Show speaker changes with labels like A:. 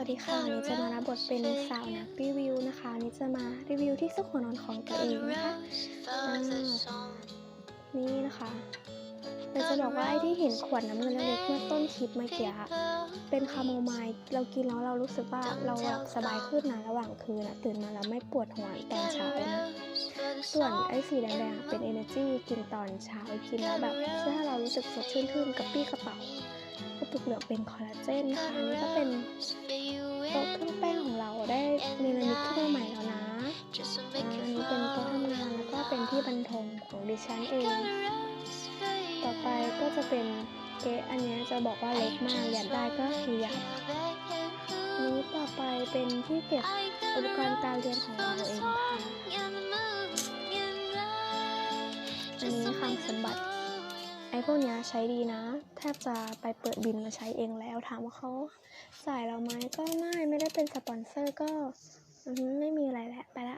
A: วัสดีค่ะวันนี้จะมารับบทเป็นสาวนักรีวิวนะคะวันนี้จะมารีวิวที่ซุกหัวนอนของตัวเองนะคะอ่านี่นะคะเราจะบอกว่าไอ้ที่เห็นขวดน้ำเงินเล็กๆเมื่อต้นคลิปเมื่อกี้อะเป็นคาโมไมล์เรากินแล้วเรารู้สึกว่าเราหลับสบายขึ้นนะระหว่างคืนอะตื่นมาแล้วไม่ปวดหัวตอนเช้านะส่วนไอ้สีแดงๆเป็น energy กินตอนเช้ากินแล้วแบบช่วยให้เรารู้สึกสดชื่นขึ้นกระปรี้กระเป๋าก ระปุกเหลืองเป็นคอลลาเจนนะคะอันนี้ก็เป็นโต๊ะเครื่องแป้งของเราได้มีนามิตขึ้นมาใหม่แล้วนะอ่าอันนี้เป็นโต๊ะทำงานแล้วก็เป็นที่บรรทมของดิฉันเอง ต่อไปก็จะเป็นเก๊ะอันเนี้ยจะบอกว่าเล็กมากอยากได้ก็คืออยากอันนี้ต่อไปเป็นที่เก็บอุปกรณ์การเรียนของเราเองค่ะอันนี้คลังสมบัติ ไอ้พวกนี้ใช้ดีนะ แทบจะไปเปิดบินมาใช้เองแล้วถามว่าเขาจ่ายเราไหมก็ไม่ ไม่ได้เป็นสปอนเซอร์ก็ไม่มีอะไรแหละไปละ